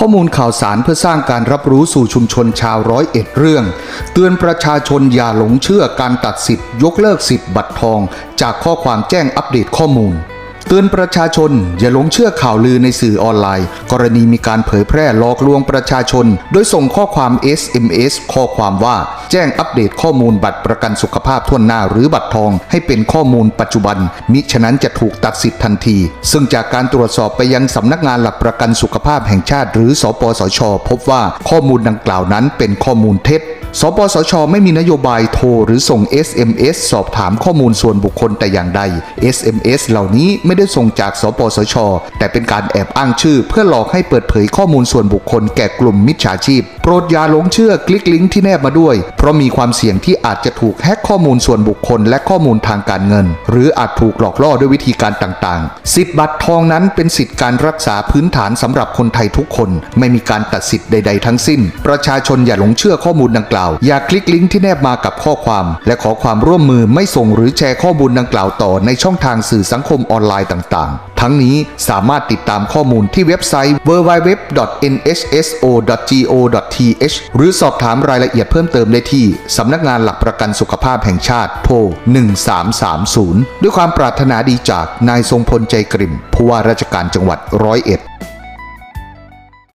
ข้อมูลข่าวสารเพื่อสร้างการรับรู้สู่ชุมชนชาวร้อยเอ็ดเรื่อง เตือนประชาชนอย่าหลงเชื่อการตัดสิทธิ์ยกเลิกสิทธิ์บัตรทอง จากข้อความแจ้งอัปเดตข้อมูล เตือนประชาชน อย่าหลงเชื่อข่าวลือในสื่อออนไลน์ กรณีมีการเผยแพร่หลอกลวงประชาชน โดยส่งข้อความ SMS ข้อความว่า แจ้งอัปเดตข้อมูลบัตรประกันสุขภาพทั่วหน้าหรือบัตรทอง ให้เป็นข้อมูลปัจจุบัน มิฉะนั้นจะถูกตัดสิทธิ์ทันที ซึ่งจากการตรวจสอบไปยังสำนักงานหลักประกันสุขภาพแห่งชาติ หรือสปสช พบว่าข้อมูลดังกล่าวนั้นเป็นข้อมูลเท็จสปสช ไม่มีนโยบายโทรหรือส่ง SMS สอบถามข้อมูลส่วนบุคคลแต่อย่างใด SMS เหล่านี้ไม่ได้ส่งจากสปสช แต่เป็นการแอบอ้างชื่อ เพื่อหลอกให้เปิดเผยข้อมูลส่วนบุคคลแก่กลุ่มมิจฉาชีพ โปรดอย่าหลงเชื่อคลิกลิงก์ที่แนบมาด้วย เพราะมีความเสี่ยงที่อาจจะถูกแฮ็กข้อมูลส่วนบุคคล และข้อมูลทางการเงิน หรืออาจถูกหลอกล่อด้วยวิธีการต่างๆ สิทธิ์บัตรทองนั้นเป็นสิทธิการรักษาพื้นฐานสำหรับคนไทยทุกคน ไม่มีการตัดสิทธิ์ใด ๆ ทั้งสิ้น ประชาชนอย่าหลงเชื่อข้อมูลดังกล่าว อย่าคลิกลิงก์ที่แนบมากับข้อความ และขอความร่วมมือไม่ส่งหรือแชร์ข้อมูลดังกล่าวต่อในช่องทางสื่อสังคมออนไลน์ต่างๆ ทั้งนี้สามารถติดตามข้อมูลที่เว็บไซต์ www.nhso.go.th หรือสอบถามรายละเอียดเพิ่มเติมได้ที่สำนักงานหลักประกันสุขภาพแห่งชาติโทร 1330 ด้วยความปรารถนาดีจากนายทรงพลใจกริ่มผู้ว่าราชการจังหวัดร้อยเอ็ด